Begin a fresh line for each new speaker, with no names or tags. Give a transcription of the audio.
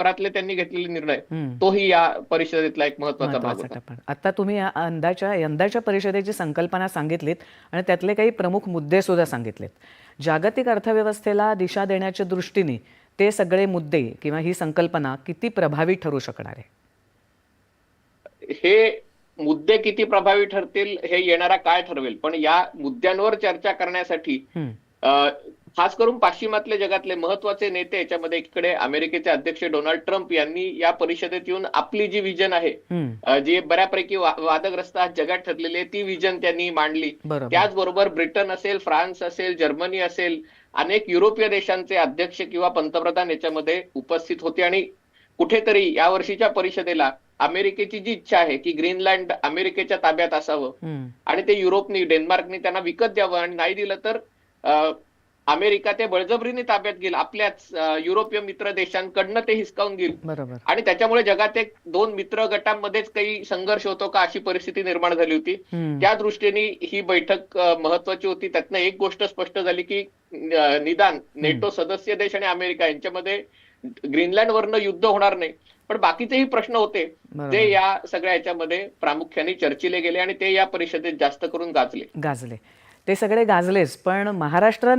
भरातले त्यांनी घेतलेले निर्णय. तोही या परिषदेतला एक महत्त्वाचा भाग होता.
आता तुम्ही या अंदाच्या यंदाच्या परिषदेची संकल्पना सांगितलीत आणि त्यातले काही प्रमुख मुद्दे सुद्धा सांगितलेत. जागतिक अर्थव्यवस्थेला दिशा देण्याच्या दृष्टीने ते सगळे मुद्दे किंवा ही संकल्पना किती प्रभावी ठरू शकणार आहे?
हे मुद्दे किती प्रभावी ठरतील हे येणारा काळ ठरवेल. पण या मुद्द्यांवर चर्चा करण्यासाठी खास करून पाश्चिमात्य जगातले महत्त्वाचे नेते याच्यामध्ये एकीकडे अमेरिकेचे अध्यक्ष डोनाल्ड ट्रम्प यांनी या परिषदेत येऊन आपली जी विजन आहे जी बऱ्यापैकी वादग्रस्त जगात ठरलेली आहे ती विजन त्यांनी मांडली.
बरोबर.
त्याचबरोबर ब्रिटन असेल फ्रान्स असेल जर्मनी असेल अनेक युरोपीय देशांचे अध्यक्ष किंवा पंतप्रधान याच्यामध्ये उपस्थित होते आणि कुठेतरी या वर्षीच्या परिषदेला अमेरिकेची जी इच्छा आहे की ग्रीनलँड अमेरिकेच्या ताब्यात असावं. आणि ते युरोपनी डेन्मार्कनी त्यांना विकत द्यावं आणि नाही दिलं तर अमेरिका ते बळजबरीने ताब्यात घेईल. आपल्याच युरोपीय मित्र देशांकडनं ते हिसकावून घेईल.
बरोबर.
आणि त्याच्यामुळे जगात एक दोन मित्र गटांमध्येच काही संघर्ष होतो का अशी परिस्थिती निर्माण झाली होती. त्या दृष्टीने ही बैठक महत्वाची होती. त्यातनं एक गोष्ट स्पष्ट झाली की निदान नेटो सदस्य देश आणि अमेरिका यांच्यामध्ये ग्रीनलँड वरनं युद्ध होणार नाही. पण बाकीचेही प्रश्न होते. ते या सगळ्या याच्यामध्ये प्रामुख्याने चर्चिले गेले आणि ते या परिषदेत जास्त करून गाजले.
गाजले. ते सगळे गाजलेच पण महाराष्ट्राने